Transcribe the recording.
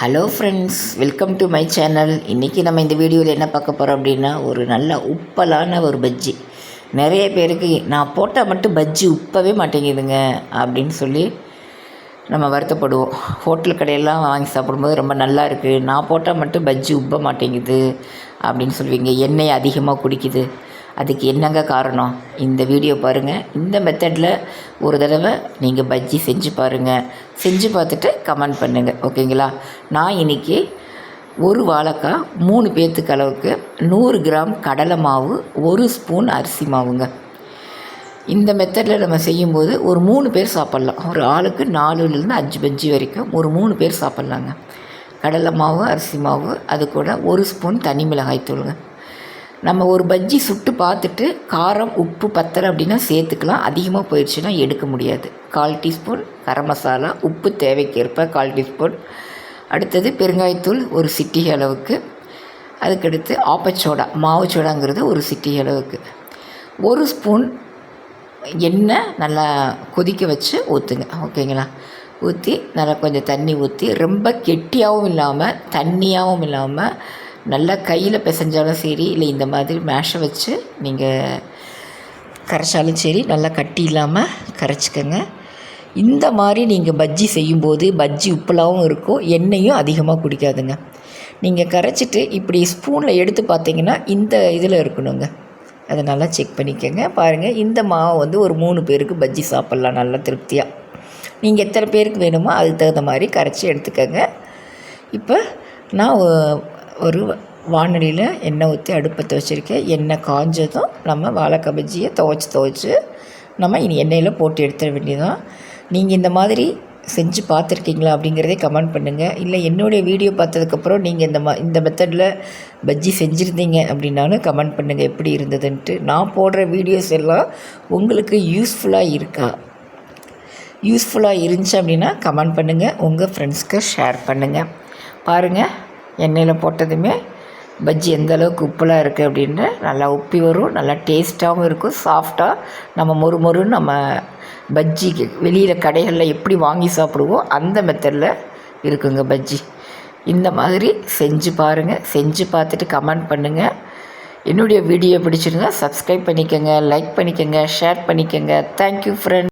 Hello friends welcome to my channel இன்றைக்கி நம்ம இந்த வீடியோவில் என்ன பார்க்க போகிறோம் அப்படின்னா ஒரு நல்ல உப்பலான ஒரு பஜ்ஜி. நிறைய பேருக்கு நான் போட்டால் மட்டும் பஜ்ஜி உப்பவே மாட்டேங்குதுங்க அப்படின்னு சொல்லி நம்ம வருத்தப்படுவோம். ஹோட்டல் கடையெல்லாம் வாங்கி சாப்பிடும்போது ரொம்ப நல்லா இருக்குது நான் போட்டால் மட்டும் பஜ்ஜி உப்ப மாட்டேங்குது அப்படின்னு சொல்லுவீங்க. எண்ணெய் அதிகமாக குடிக்குது. அதுக்கு என்னங்க காரணம்? இந்த வீடியோ பாருங்கள் இந்த மெத்தடில் ஒரு தடவை நீங்கள் பஜ்ஜி செஞ்சு பாருங்கள் செஞ்சு பார்த்துட்டு கமெண்ட் பண்ணுங்கள் ஓகேங்களா? நான் இன்றைக்கி ஒரு வாழைக்காய் மூணு பேர்த்துக்கு அளவுக்கு நூறு கிராம் கடலை மாவு ஒரு ஸ்பூன் அரிசி மாவுங்க. இந்த மெத்தடில் நம்ம செய்யும்போது ஒரு மூணு பேர் சாப்பிட்லாம். ஒரு ஆளுக்கு நாலுலேருந்து அஞ்சு பஜ்ஜி வரைக்கும் ஒரு மூணு பேர் சாப்பிட்லாங்க. கடலை மாவு அரிசி மாவு அது கூட ஒரு ஸ்பூன் தனி மிளகாய் தூளுங்க. நம்ம ஒரு பஜ்ஜி சுட்டு பார்த்துட்டு காரம் உப்பு பத்தலை அப்படின்னா சேர்த்துக்கலாம். அதிகமாக போயிடுச்சுன்னா எடுக்க முடியாது. கால் டீஸ்பூன் கரம் மசாலா உப்பு தேவைக்கேற்ப கால் டீஸ்பூன். அடுத்தது பெருங்காயத்தூள் ஒரு சிட்டிகை அளவுக்கு. அதுக்கடுத்து ஆப்பச்சோடா மாவு சோடாங்கிறது ஒரு சிட்டிகை அளவுக்கு. ஒரு ஸ்பூன் எண்ணெய் நல்லா கொதிக்க வச்சு ஊற்றுங்க ஓகேங்களா? ஊற்றி நல்லா கொஞ்சம் தண்ணி ஊற்றி ரொம்ப கெட்டியாகவும் இல்லாமல் தண்ணியாகவும் இல்லாமல் நல்லா கையில் பிசைஞ்சாலும் சரி இல்லை இந்த மாதிரி மேஷை வச்சு நீங்கள் கரைச்சாலும் சரி நல்லா கட்டி இல்லாமல் கரைச்சிக்கோங்க. இந்த மாதிரி நீங்கள் பஜ்ஜி செய்யும்போது பஜ்ஜி உப்புலாவும் இருக்கும் எண்ணெயும் அதிகமாக குடிக்காதுங்க. நீங்கள் கரைச்சிட்டு இப்படி ஸ்பூனில் எடுத்து பார்த்தீங்கன்னா இந்த இதில் இருக்கணுங்க. அதை நல்லா செக் பண்ணிக்கோங்க. பாருங்கள் இந்த மாவை வந்து ஒரு மூணு பேருக்கு பஜ்ஜி சாப்பிட்லாம் நல்லா திருப்தியாக நீங்கள் எத்தனை பேருக்கு வேணுமோ அதுக்கு தகுந்த மாதிரி கரைச்சி எடுத்துக்கோங்க. இப்போ நான் ஒரு வானொலியில் எண்ணெய் ஊற்றி அடுப்பை துவச்சிருக்கேன் எண்ணெய் காஞ்சதும் நம்ம வாழைக்காய் பஜ்ஜியை துவைச்சி துவைச்சி நம்ம இனி எண்ணெயில் போட்டு எடுத்துட வேண்டியதான் நீங்கள் இந்த மாதிரி செஞ்சு பார்த்துருக்கீங்களா அப்படிங்கிறதே கமெண்ட் பண்ணுங்கள் இல்லை என்னுடைய வீடியோ பார்த்ததுக்கப்புறம் நீங்கள் இந்த மா இந்த மெத்தடில் பஜ்ஜி செஞ்சுருந்தீங்க அப்படின்னாலும் கமெண்ட் பண்ணுங்கள் எப்படி இருந்ததுன்ட்டு. நான் போடுற வீடியோஸ் எல்லாம் உங்களுக்கு யூஸ்ஃபுல்லாக இருக்கா? யூஸ்ஃபுல்லாக இருந்துச்சு அப்படின்னா கமெண்ட் பண்ணுங்கள் உங்கள் ஃப்ரெண்ட்ஸ்க்கு ஷேர் பண்ணுங்கள் பாருங்கள் எண்ணெயில் போட்டதுமே பஜ்ஜி எந்த அளவுக்கு உப்புலாம் இருக்குது அப்படின்னு நல்லா உப்பி வரும். நல்லா டேஸ்ட்டாகவும் இருக்கும். சாஃப்டாக நம்ம மொறு மொறுன்னு நம்ம பஜ்ஜிக்கு வெளியில் கடைகளில் எப்படி வாங்கி சாப்பிடுவோம் அந்த மெத்தடில் இருக்குங்க பஜ்ஜி. இந்த மாதிரி செஞ்சு பாருங்கள் செஞ்சு பார்த்துட்டு கமெண்ட் பண்ணுங்கள் என்னுடைய வீடியோ பிடிச்சிருந்தா சப்ஸ்கிரைப் பண்ணிக்கோங்க லைக் பண்ணிக்கோங்க ஷேர் பண்ணிக்கோங்க. Thank you friend